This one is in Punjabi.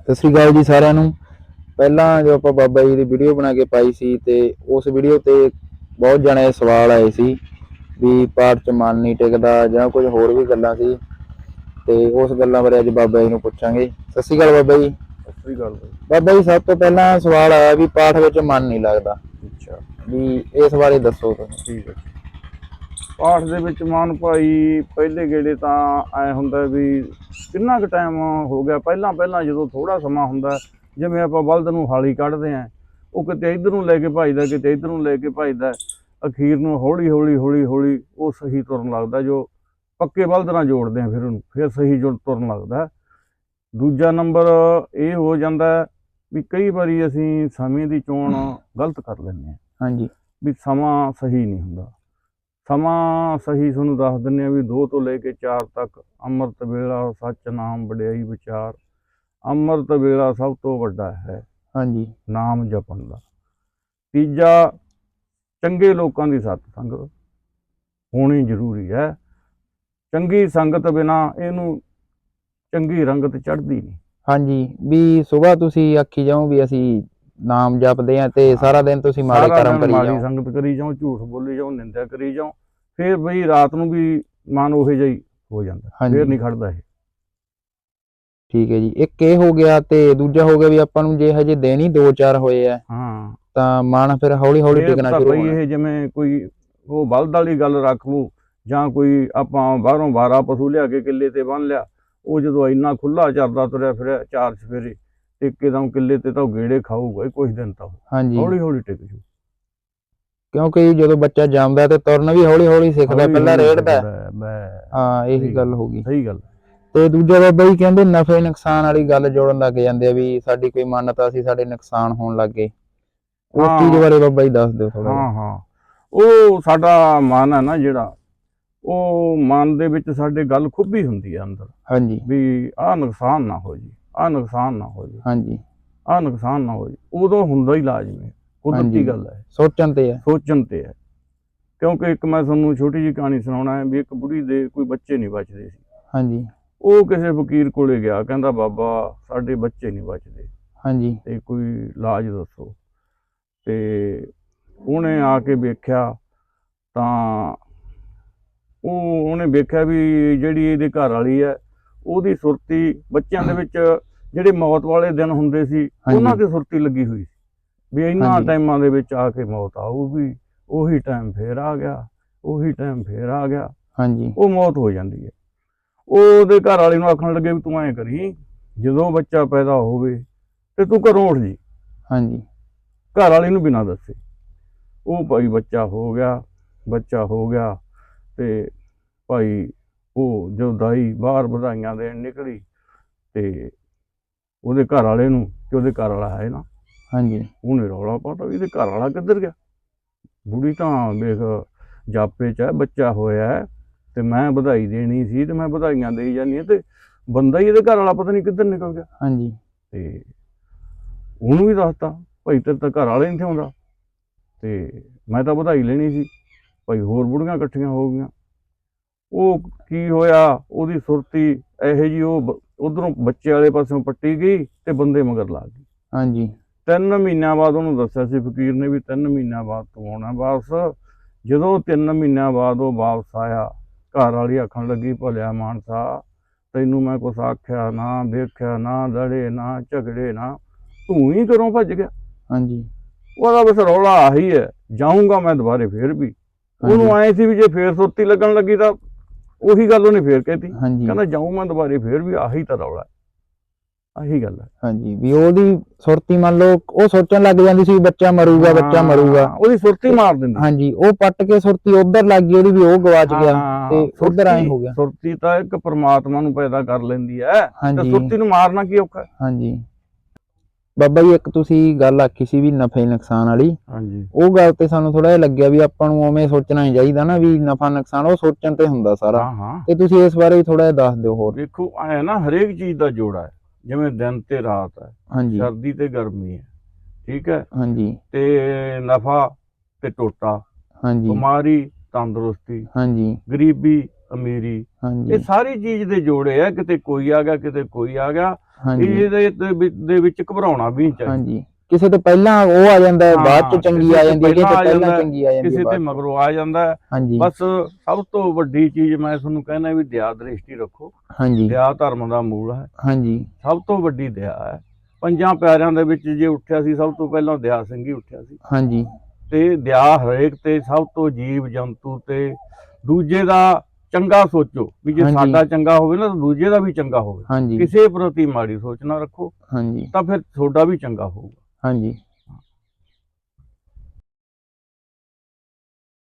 ਸਤਿ ਸ੍ਰੀ ਅਕਾਲ ਜੀ ਸਾਰਿਆਂ ਨੂੰ। ਪਹਿਲਾਂ ਜੋ ਆਪਾਂ ਬਾਬਾ ਜੀ ਦੀ ਵੀਡੀਓ ਬਣਾ ਕੇ ਪਾਈ ਸੀ ਤੇ ਉਸ ਵੀਡੀਓ ਤੇ ਬਹੁਤ ਜਣੇ ਸਵਾਲ ਆਏ ਸੀ ਵੀ ਪਾਠ ਚ ਮਨ ਨਹੀਂ ਟਿਕਦਾ ਜਾਂ ਕੁਝ ਹੋਰ ਵੀ ਗੱਲਾਂ ਸੀ ਤੇ ਉਸ ਗੱਲਾਂ ਬਾਰੇ ਅੱਜ ਬਾਬਾ ਜੀ ਨੂੰ ਪੁੱਛਾਂਗੇ। ਸਤਿ ਸ੍ਰੀ ਅਕਾਲ ਬਾਬਾ ਜੀ। ਸਤਿ ਸ੍ਰੀ ਅਕਾਲ ਬਾਬਾ ਜੀ ਸਭ ਤੋਂ ਪਹਿਲਾਂ ਸਵਾਲ ਆਇਆ ਵੀ ਪਾਠ ਵਿੱਚ ਮਨ ਨਹੀਂ ਲੱਗਦਾ। ਅੱਛਾ। ਵੀ ਇਸ ਬਾਰੇ ਦੱਸੋ ਤੁਸੀਂ। ਠੀਕ ਹੈ। ਪਾਠ ਦੇ ਵਿੱਚ ਮਾਨ ਭਾਈ ਪਹਿਲੇ ਗੇੜੇ ਤਾਂ ਐ ਹੁੰਦਾ ਵੀ ਕਿੰਨਾ ਕੁ ਟਾਈਮ ਹੋ ਗਿਆ? ਪਹਿਲਾਂ ਪਹਿਲਾਂ ਜਦੋਂ ਥੋੜਾ ਸਮਾਂ ਹੁੰਦਾ ਜਿਵੇਂ ਆਪਾਂ ਬਲਦ ਨੂੰ ਹਾਲੀ ਕੱਢਦੇ ਆਂ ਉਹ ਕਿਤੇ ਇੱਧਰ ਨੂੰ ਲੈ ਕੇ ਭਜਦਾ ਕਿਤੇ ਇੱਧਰ ਨੂੰ ਲੈ ਕੇ ਭਜਦਾ ਅਖੀਰ ਨੂੰ ਹੌਲੀ ਹੌਲੀ ਹੌਲੀ ਹੌਲੀ ਉਹ ਸਹੀ ਤੁਰਨ ਲੱਗਦਾ ਜੋ ਪੱਕੇ ਬਲਦ ਨਾਲ ਜੋੜਦੇ ਆ ਫਿਰ ਉਹਨੂੰ ਫਿਰ ਸਹੀ ਜੁੜ ਤੁਰਨ ਲੱਗਦਾ। ਦੂਜਾ ਨੰਬਰ ਇਹ ਹੋ ਜਾਂਦਾ ਵੀ ਕਈ ਵਾਰੀ ਅਸੀਂ ਸਮੇਂ ਦੀ ਚੋਣ ਗਲਤ ਕਰ ਲੈਂਦੇ ਹਾਂ ਹਾਂਜੀ। ਵੀ ਸਮਾਂ ਸਹੀ ਨਹੀਂ ਹੁੰਦਾ। ਸਮਾਂ ਸਹੀ ਤੁਹਾਨੂੰ ਦੱਸ ਦਿੰਨੇ ਆ ਵੀ 2 ਤੋਂ ਲੈ ਕੇ 4 ਤੱਕ ਅੰਮ੍ਰਿਤ ਵੇਲਾ ਸੱਚ ਨਾਮ ਵਡਿਆਈ ਵਿਚਾਰ। ਅੰਮ੍ਰਿਤ ਵੇਲਾ ਸਭ ਤੋਂ ਵੱਡਾ ਹੈ। ਹਾਂਜੀ। ਨਾਮ ਜਪਣ ਦਾ। ਤੀਜਾ ਚੰਗੇ ਲੋਕਾਂ ਦੀ ਸਤ ਸੰਗਤ ਹੋਣੀ ਜ਼ਰੂਰੀ ਹੈ। ਚੰਗੀ ਸੰਗਤ ਬਿਨਾ ਇਹਨੂੰ ਚੰਗੀ ਰੰਗਤ ਚੜ੍ਹਦੀ ਨਹੀਂ। ਹਾਂਜੀ ਵੀ ਸਵੇਰ ਤੁਸੀਂ ਆਖੀ ਜਾਓ ਵੀ ਅਸੀਂ ਨਾਮ ਜਪਦੇ ਆ ਤੇ ਸਾਰਾ ਦਿਨ ਤੁਸੀਂ ਮਾੜੇ ਕਰਮ ਕਰੀ ਮਾੜੀ ਜਾਓ। ਸੰਗਤ ਕਰੀ ਜਾਓ ਝੂਠ ਬੋਲੀ ਜਾਓ ਨਿੰਦਿਆ ਕਰੀ ਜਾਓ। ਫਿਰ ਬਈ ਰਾਤ ਨੂੰ ਵੀ ਮਨ ਉਹੇ ਜਿਹਾ ਹੀ ਹੋ ਜਾਂਦਾ ਹਾਂਜੀ। ਫਿਰ ਨਹੀਂ ਖੜਦਾ ਇਹ ਠੀਕ ਹੈ ਜੀ ਇੱਕ ਇਹ ਹੋ ਗਿਆ ਤੇ ਦੂਜਾ ਹੋ ਗਿਆ ਵੀ ਆਪਾਂ ਨੂੰ ਜੇ ਹਜੇ ਦਿਨ ਹੀ 2-4 ਹੋਏ ਆ ਹਾਂ ਤਾਂ ਮਨ ਫਿਰ ਹੌਲੀ ਹੌਲੀ ਫਿਰ ਟਿਕਣਾ ਤਾਂ ਸ਼ੁਰੂ ਬਈ ਹੋਣਾ ਇਹ ਜਿਵੇਂ ਕੋਈ ਉਹ ਬਲਦ ਵਾਲੀ ਗੱਲ ਰੱਖ ਲੂ ਜਾਂ ਕੋਈ ਆਪਾਂ ਬਾਹਰੋਂ ਬਾਰਾ ਪਸ਼ੂ ਲਿਆ ਕੇ ਕਿੱਲੇ ਤੇ ਬੰਨ ਲਿਆ ਉਹ ਜਦੋਂ ਇੰਨਾ ਖੁੱਲਾ ਚਰਦਾ ਤੁਰਿਆ ਫਿਰਿਆ ਚਾਰ ਤੇ ਇੱਕਦਮ ਕਿੱਲੇ ਤੇ ਤਾਂ ਉਹ ਗੇੜੇ ਖਾਊਗਾ ਹੀ ਕੁਝ ਦਿਨ ਤਾਂ। ਹਾਂਜੀ ਹੌਲੀ ਹੌਲੀ ਟਿਕ ਜੂ ਕਿਉਂਕਿ ਜਦੋਂ ਬੱਚਾ ਜੰਮਦਾ ਤੇ ਤੁਰਨ ਵੀ ਹੌਲੀ ਹੌਲੀ ਸਿੱਖਦਾ ਹੌਲੀ ਪਹਿਲਾਂ ਹੌਲੀ ਰੇੜਦਾ ਹੈ, ਇਹੀ ਗੱਲ ਹੋ ਗਈ। ਸਹੀ ਗੱਲ। ਤੇ ਦੂਜਾ ਬਾਬਾ ਜੀ ਕਹਿੰਦੇ ਨਫੇ ਨੁਕਸਾਨ ਵਾਲੀ ਗੱਲ ਜੋੜਨ ਲੱਗ ਜਾਂਦੇ ਆ ਵੀ ਸਾਡੀ ਕੋਈ ਮਾਨਤਾ ਸੀ ਸਾਡੇ ਨੁਕਸਾਨ ਹੋਣ ਲੱਗ ਗਏ। ਉਸ। ਚੀਜ਼ ਬਾਰੇ ਬਾਬਾ ਜੀ ਦੱਸ ਦਿਓ ਥੋੜਾ ਹਾਂ ਹਾਂ। ਉਹ ਸਾਡਾ ਮਨ ਹੈ ਨਾ ਜਿਹੜਾ ਉਹ ਮਨ ਦੇ ਵਿੱਚ ਸਾਡੇ ਗੱਲ ਖੁੱਬੀ ਹੁੰਦੀ ਹੈ ਅੰਦਰ। ਹਾਂਜੀ। ਵੀ ਆਹ ਨੁਕਸਾਨ ਨਾ ਹੋ ਜੀ ਆਹ ਨੁਕਸਾਨ ਨਾ ਹੋ ਜੀ। ਹਾਂਜੀ। ਆਹ ਨੁਕਸਾਨ ਨਾ ਹੋ ਜੀ। ਉਦੋਂ ਹੁੰਦਾ ਹੀ ਲਾਜ਼ਮੀ। ਕੁਦਰਤੀ ਗੱਲ ਹੈ। ਸੋਚਣ ਤੇ ਆ ਸੋਚਣ ਤੇ ਹੈ। ਕਿਉਂਕਿ ਇੱਕ ਮੈਂ ਤੁਹਾਨੂੰ ਛੋਟੀ ਜਿਹੀ ਕਹਾਣੀ ਸੁਣਾਉਣਾ ਹੈ ਵੀ ਇੱਕ ਬੁੜੀ ਦੇ ਕੋਈ ਬੱਚੇ ਨਹੀਂ ਬਚਦੇ ਸੀ। ਹਾਂਜੀ। ਉਹ ਕਿਸੇ ਫਕੀਰ ਕੋਲੇ ਗਿਆ ਕਹਿੰਦਾ ਬਾਬਾ ਸਾਡੇ ਬੱਚੇ ਨਹੀਂ ਬਚਦੇ। ਹਾਂਜੀ। ਤੇ ਕੋਈ ਇਲਾਜ ਦੱਸੋ। ਤੇ ਉਹਨੇ ਆ ਕੇ ਵੇਖਿਆ ਤਾਂ ਉਹ ਉਹਨੇ ਵੇਖਿਆ ਵੀ ਜਿਹੜੀ ਇਹਦੇ ਘਰ ਵਾਲੀ ਹੈ ਉਹਦੀ ਸੁਰਤੀ ਬੱਚਿਆਂ ਦੇ ਵਿੱਚ ਜਿਹੜੇ ਮੌਤ ਵਾਲੇ ਦਿਨ ਹੁੰਦੇ ਸੀ। ਉਹਨਾਂ ਤੇ ਸੁਰਤੀ ਲੱਗੀ ਹੋਈ ਸੀ। ਵੀ ਹਾਂਜੀ। ਟਾਈਮਾਂ ਦੇ ਵਿੱਚ ਆ ਕੇ ਮੌਤ ਆਊਗੀ ਉਹੀ ਟਾਈਮ ਫੇਰ ਆ ਗਿਆ ਉਹੀ ਟਾਈਮ ਫੇਰ ਆ ਗਿਆ। ਹਾਂਜੀ। ਉਹ ਮੌਤ ਹੋ ਜਾਂਦੀ ਹੈ। ਉਹ ਉਹਦੇ ਘਰ ਵਾਲੇ ਨੂੰ ਆਖਣ ਲੱਗੇ ਵੀ ਤੂੰ ਐਂ ਕਰੀ ਜਦੋਂ ਬੱਚਾ ਪੈਦਾ ਹੋਵੇ ਤੇ ਤੂੰ ਘਰੋਂ ਉੱਠ ਜੀ। ਹਾਂਜੀ। ਘਰ ਵਾਲੇ ਨੂੰ ਬਿਨਾਂ ਦੱਸੇ। ਉਹ ਭਾਈ ਬੱਚਾ ਹੋ ਗਿਆ ਬੱਚਾ ਹੋ ਗਿਆ ਤੇ ਭਾਈ ਉਹ ਜਦੋਂ ਦਾਈ ਬਾਹਰ ਵਧਾਈਆਂ ਦੇਣ ਨਿਕਲੀ ਤੇ ਉਹਦੇ ਘਰ ਵਾਲੇ ਨੂੰ ਕਿ ਉਹਦੇ ਘਰ ਵਾਲਾ ਹੈ ਨਾ ਹਾਂਜੀ। ਉਹਨੇ ਰੌਲਾ ਪਾਤਾ ਵੀ ਇਹਦੇ ਘਰ ਵਾਲਾ ਕਿੱਧਰ ਗਿਆ? ਬੁੜੀ ਤਾਂ ਵੇਖ ਜਾਪੇ ਚ ਹੈ ਬੱਚਾ ਹੋਇਆ ਹੈ ਤੇ ਮੈਂ ਵਧਾਈ ਦੇਣੀ ਸੀ ਤੇ ਮੈਂ ਵਧਾਈਆਂ ਦੇਈ ਜਾਂਦੀ ਹਾਂ ਤੇ ਬੰਦਾ ਹੀ ਇਹਦੇ ਘਰ ਵਾਲਾ ਪਤਾ ਨਹੀਂ ਕਿੱਧਰ ਨਿਕਲ ਗਿਆ। ਹਾਂਜੀ। ਤੇ ਉਹਨੂੰ ਵੀ ਦੱਸਤਾ ਭਾਈ ਤੇਰੇ ਤਾਂ ਘਰ ਵਾਲੇ ਨਹੀਂ ਥੇ ਆਉਂਦਾ। ਤੇ ਮੈਂ ਤਾਂ ਵਧਾਈ ਲੈਣੀ ਸੀ ਭਾਈ ਹੋਰ ਬੁੜੀਆਂ ਇਕੱਠੀਆਂ ਹੋ ਗਈਆਂ। ਉਹ ਕੀ ਹੋਇਆ? ਉਹਦੀ ਸੁਰਤੀ ਇਹੋ ਜੀ ਉਹ ਉਧਰੋਂ ਬੱਚੇ ਵਾਲੇ ਪਾਸਿਓਂ ਪੱਟੀ ਗਈ ਤੇ ਬੰਦੇ ਮਗਰ ਲੱਗ ਗਈ ਹਾਂਜੀ। ਤਿੰਨ ਮਹੀਨਿਆਂ ਬਾਅਦ ਉਹਨੂੰ ਦੱਸਿਆ ਸੀ ਫਕੀਰ ਨੇ ਵੀ ਤਿੰਨ ਮਹੀਨਿਆਂ ਬਾਅਦ ਤੂੰ ਆਉਣਾ ਵਾਪਸ ਜਦੋਂ ਤਿੰਨ ਮਹੀਨਿਆਂ ਬਾਅਦ ਉਹ ਵਾਪਸ ਆਇਆ ਘਰ ਵਾਲੀ ਆਖਣ ਲੱਗੀ ਭਲਿਆ ਮਾਨਸਾ ਤੈਨੂੰ ਮੈਂ ਕੁਛ ਆਖਿਆ ਨਾ ਵੇਖਿਆ ਨਾ ਲੜੇ ਨਾ ਝਗੜੇ ਨਾ ਤੂੰ ਹੀ ਘਰੋਂ ਭੱਜ ਗਿਆ। ਹਾਂਜੀ। ਉਹਦਾ ਬਸ ਰੌਲਾ ਆਹੀ ਹੈ ਜਾਊਂਗਾ ਮੈਂ ਦੁਬਾਰੇ ਫੇਰ ਵੀ। ਉਹਨੂੰ ਆਏ ਸੀ ਵੀ ਜੇ ਫੇਰ ਸੁਰਤੀ ਲੱਗਣ ਲੱਗੀ ਤਾਂ ਉਹੀ ਗੱਲ ਉਹਨੇ ਫੇਰ ਕਹਿਤੀ। ਕਹਿੰਦਾ ਜਾਊਂ ਮੈਂ ਦੁਬਾਰੇ ਫੇਰ ਵੀ ਆਹੀ ਤਾਂ ਰੌਲਾ ਆਹੀ ਗੱਲ ਹੈ। ਹਾਂਜੀ ਵੀ ਉਹਦੀ ਸੁਰਤੀ ਮੰਨ ਲਓ ਉਹ ਸੋਚਣ ਲੱਗ ਜਾਂਦੀ ਸੀ ਬੱਚਾ ਮਰੂਗਾ ਬੱਚਾ ਹਾਂ, ਮਰੂਗਾ। ਉਹਦੀ ਸੁਰਤੀ ਮਾਰ ਦਿੰਦੀ। ਹਾਂਜੀ ਉਹ ਪੱਟ ਕੇ ਸੁਰਤੀ ਉਧਰ ਲੱਗ ਗਈ ਉਹਦੀ ਵੀ ਉਹ ਗਵਾਚ ਗਿਆ ਹਾਂ, ਤੇ ਉੱਧਰ ਸੁਰਤੀ- ਹੋ ਗਿਆ। ਸੁਰਤੀ ਤਾਂ ਇੱਕ ਪ੍ਰਮਾਤਮਾ ਨੂੰ ਪੈਦਾ ਕਰ ਲੈਂਦੀ ਹੈ। ਤੇ ਸੁਰਤੀ ਨੂੰ ਮਾਰਨਾ ਕੀ ਔਖਾ ਹੈ? ਹਾਂਜੀ। ਬਾਬਾ ਜੀ ਇੱਕ ਤੁਸੀਂ ਗੱਲ ਆਖੀ ਸੀ ਵੀ ਨਫੇ ਨੁਕਸਾਨ ਵਾਲੀ। ਹਾਂਜੀ। ਉਹ ਗੱਲ ਤੇ ਸਾਨੂੰ ਥੋੜਾ ਜਿਹਾ ਲੱਗਿਆ ਵੀ ਆਪਾਂ ਨੂੰ ਉਵੇਂ ਸੋਚਣਾ ਨਹੀਂ ਚਾਹੀਦਾ ਨਾ ਵੀ ਨਫਾ ਨੁਕਸਾਨ ਉਹ ਸੋਚਣ ਤੇ ਹੁੰਦਾ ਸਾਰਾ। ਹਾਂ ਹਾਂ। ਤੇ ਤੁਸੀਂ ਇਸ ਬਾਰੇ ਵੀ ਥੋੜਾ ਜਿਹਾ ਦੱਸ ਦਿਓ ਹੋਰ। ਦੇਖੋ ਐ ਨਾ ਹਰੇਕ ਚੀਜ਼ ਦਾ ਜੋੜਾ ਹੈ। ਜਿਵੇਂ ਦਿਨ ਤੇ ਰਾਤ ਹੈ। ਹਾਂਜੀ। ਸਰਦੀ ਤੇ ਗਰਮੀ ਹੈ। ਠੀਕ ਹੈ? ਹਾਂਜੀ। ਤੇ ਨਫਾ ਤੇ ਟੋਟਾ। ਹਾਂਜੀ। ਬਿਮਾਰੀ ਤੰਦਰੁਸਤੀ। ਹਾਂਜੀ। ਗਰੀਬੀ ਅਮੀਰੀ। ਹਾਂਜੀ। ਇਹ ਸਾਰੀ ਚੀਜ਼ ਦੇ ਜੋੜੇ ਆ। ਕਿਤੇ ਕੋਈ ਆ ਗਿਆ ਕਿਤੇ ਕੋਈ ਆ ਗਿਆ। ਇਹਦੇ ਦੇ ਵਿੱਚ- ਦੇ ਵਿੱਚ ਘਬਰਾਉਣਾ ਵੀ ਨਹੀਂ ਚਾਹੀਦਾ। ਹਾਂਜੀ। ਕਿਸੇ ਤੋਂ ਪਹਿਲਾਂ ਉਹ ਆ ਜਾਂਦਾ ਹੈ, ਬਾਅਦ ਹਾਂ, ਚੰਗੀ ਕਿਸੇ ਆ ਤੋਂ ਜਾਂਦੀ ਹੈ ਕਿਸੇ ਪਹਿਲਾਂ ਤੋਂ ਆ ਪਹਿਲਾਂ ਜਾਂਦਾ ਹੈ, ਚੰਗੀ ਆ ਜਾਂਦੀ ਕਿਸੇ ਹੈ ਤੇ ਬਾਅਦ ਚ। ਮਗਰੋਂ ਆ ਜਾਂਦਾ ਹੈ। ਬਸ ਸਭ ਤੋਂ ਵੱਡੀ ਚੀਜ਼ ਮੈਂ ਤੁਹਾਨੂੰ ਕਹਿੰਦਾ ਵੀ ਦਇਆ ਦ੍ਰਿਸ਼ਟੀ ਰੱਖੋ। ਹਾਂਜੀ। ਦਇਆ ਧਰਮ ਦਾ ਮੂਲ ਹੈ। ਹਾਂਜੀ। ਸਭ ਤੋਂ ਵੱਡੀ ਦਇਆ ਹੈ। ਪੰਜਾਂ ਪਿਆਰਿਆਂ ਦੇ ਵਿੱਚ ਜੇ ਉੱਠਿਆ ਸੀ ਸਭ ਤੋਂ ਪਹਿਲਾਂ ਦਇਆ ਸਿੰਘ ਹੀ ਉੱਠਿਆ ਸੀ। ਹਾਂਜੀ। ਤੇ ਦਇਆ ਹਰੇਕ ਤੇ ਸਭ ਤੋਂ ਜੀਵ ਜੰਤੂ ਤੇ। ਦੂਜੇ ਦਾ ਚੰਗਾ ਸੋਚੋ ਵੀ ਜੇ। ਸਾਡਾ ਚੰਗਾ ਹੋਵੇ ਨਾ ਤਾਂ ਦੂਜੇ ਦਾ ਵੀ ਚੰਗਾ ਹੋਵੇ। ਕਿਸੇ ਪ੍ਰਤੀ ਮਾੜੀ ਸੋਚ ਨਾ ਰੱਖੋ। ਹਾਂਜੀ। ਤਾਂ ਫਿਰ ਤੁਹਾਡਾ ਵੀ ਚੰਗਾ ਹੋਊਗਾ। ਹਾਂਜੀ।